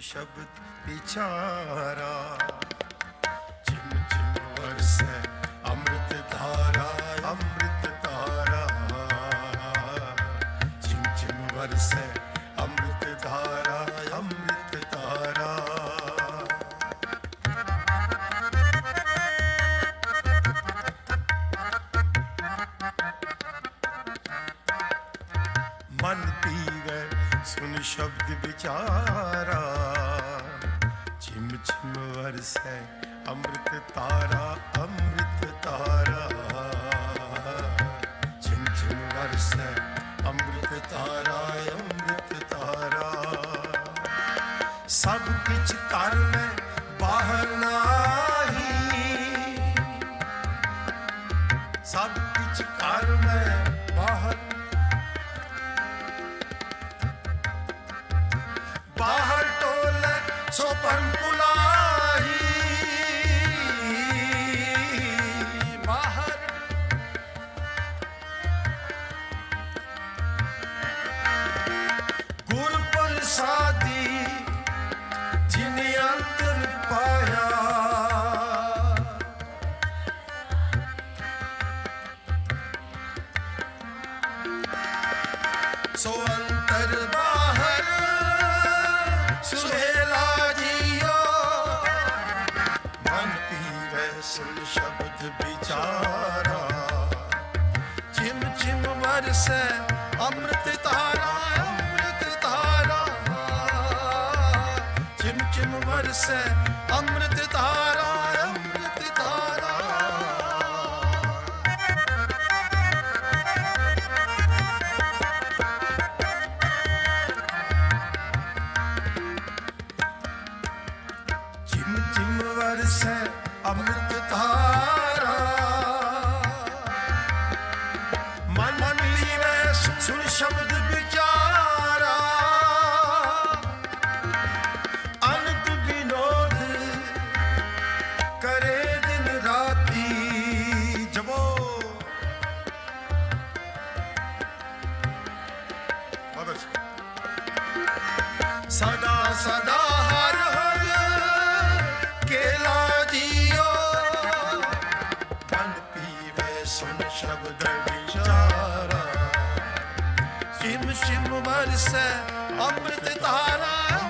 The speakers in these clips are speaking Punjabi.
ਸ਼ਬਦ ਵਿਚਾਰਾ। ਜਿਮ ਜਿਮ ਵਰਸੈ ਅੰਮ੍ਰਿਤ ਧਾਰਾ ਅੰਮ੍ਰਿਤ ਧਾਰਾ। ਜਿਮ ਜਿਮ ਵਰਸੈ ਅੰਮ੍ਰਿਤ ਧਾਰਾ ਅੰਮ੍ਰਿਤ ਧਾਰਾ। ਮਨ ਪੀਵੈ ਸੁਨ ਸ਼ਬਦ ਵਿਚਾਰਾ ਛਿਮ ਛਿਮ ਵਰਸੈ ਅੰਮ੍ਰਿਤ ਤਾਰਾ ਅੰਮ੍ਰਿਤ ਤਾਰਾ। ਛਿਮ ਛਿਮ ਵਰਸੈ ਅੰਮ੍ਰਿਤ ਤਾਰਾ ਅੰਮ੍ਰਿਤ ਤਾਰਾ। ਸਭ ਕਿਛ ਕਰ ਮੈਂ ਬਾਹਰ ਨਾ ਪ੍ਰਸਾਦੀ ਜਿਨ ਅੰਤਰ ਪਾਇਆ। ਸੋ ਅੰਤਰ ਬਾਹਰ ਸੁਹੇਲਾ ਜੀਓ। ਮਨ ਪੀਵੇ ਸੁਨ ਸ਼ਬਦ ਵਿਚਾਰਾ। ਜਿਮ ਜਿਮ ਵਰਸੈ ਜਿਮ ਵਰਸੈ ਅੰਮ੍ਰਿਤ ਧਾਰਾ ਅੰਮ੍ਰਿਤ ਧਾਰਾ। ਜਿਮ ਜਿਮ ਵਰਸੈ ਅੰਮ੍ਰਿਤ ਧਾਰਾ। ਮਨ ਮਨ ਲੀਵੈ ਸੁਣ ਸ਼ਬਦ ਸ਼ਬਦ ਵਿਚਾਰਾ। ਸਿਮ ਸਿਮ ਵਰਸੈ ਅੰਮ੍ਰਿਤ ਧਾਰਾ।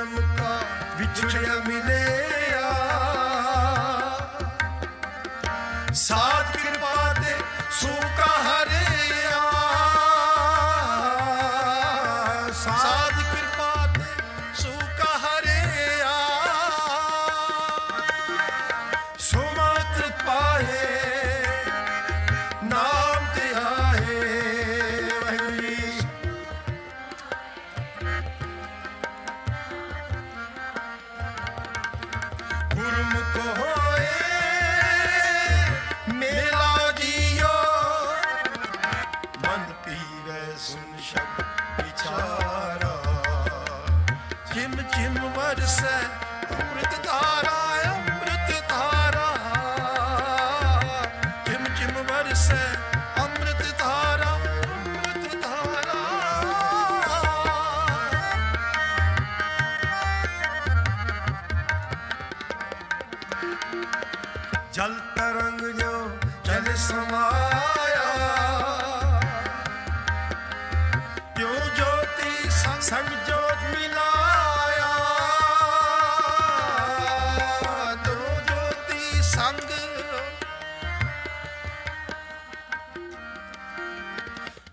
ਜਨਮ ਵਿਛੜਿਆ ਮਿਲਿਆ। ਸਾਧ ਕਿਰਪਾ ਤੇ ਸੂਕਾ ਹਰਿਆ। ਸਾਧ ਕਿਰਪਾ ਤੇ ਸੂਕਾ ਹਰਿਆ। ਸੁਮਤ ਪਾਏ, ਨਾਮ ਤੇ ਆਏ। ਵਾਹਿਗੁਰੂ ਜੀ। ਜਿਮ ਵਰਸੈ ਅੰਮ੍ਰਿਤ ਧਾਰਾ ਅੰਮ੍ਰਿਤ ਧਾਰਾ। ਜਿਮ ਜਿਮ ਵਰਸੈ ਅੰਮ੍ਰਿਤ ਧਾਰਾ ਅੰਮ੍ਰਿਤ ਧਾਰਾ। ਜਲ ਤਰੰਗ ਜੋ ਜਲ ਸਮਾਇਆ ਕਿਉ ਜੋਤੀ ਸੰਗ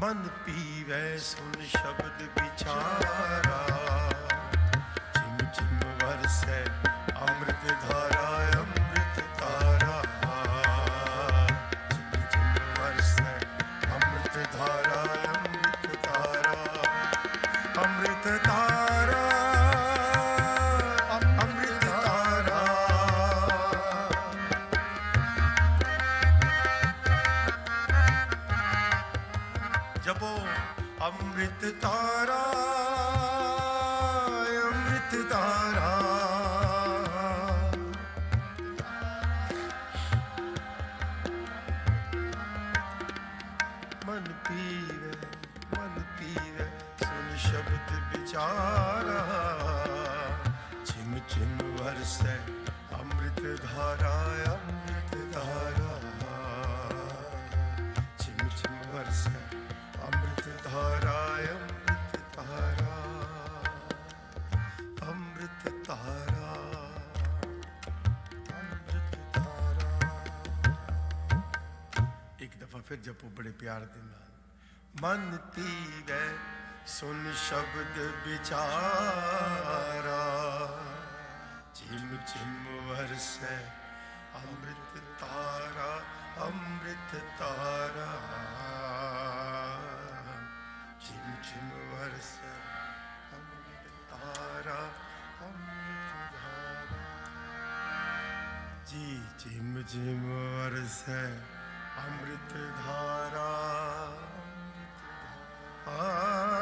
ਮਨ ਪੀਵੈ ਸੁਨ ਸ਼ਬਦ ਵਿਚਾਰਾ ਚਿਮ ਚਿਮ ਵਰਸੈ ਅੰਮ੍ਰਿਤ ਧਾਰਾ। ਜਪੋ ਅੰਮ੍ਰਿਤ ਧਾਰਾ ਅੰਮ੍ਰਿਤ ਧਾਰਾ ਮਨ ਪੀਵੇ ਮਨ ਪੀਵੇ, ਸੁਨ ਸ਼ਬਦ ਵਿਚਾਰਾ। ਛਿਮ ਛਿਮ ਵਰਸੈ ਅੰਮ੍ਰਿਤ ਧਾਰਾ। ਫਿਰ ਜਪੋ ਬੜੇ ਪਿਆਰ ਦੇ ਨਾਲ। ਮਨ ਤੀਵੈ ਸੁਨ ਸ਼ਬਦ ਵਿਚਾਰਾ। ਚਿਮ ਚਿਮ ਵਰਸੈ ਅੰਮ੍ਰਿਤ ਤਾਰਾ ਅੰਮ੍ਰਿਤ ਤਾਰਾ। ਚਿਮ ਚਿਮ ਵਰਸੈ ਅੰਮ੍ਰਿਤ ਤਾਰਾ, ਅੰਮ੍ਰਿਤ ਧਾਰਾ। ਜੀ ਜਿਮ ਜਿਮ ਵਰਸੈ ਅੰਮ੍ਰਿਤ ਧਾਰਾ। ਆ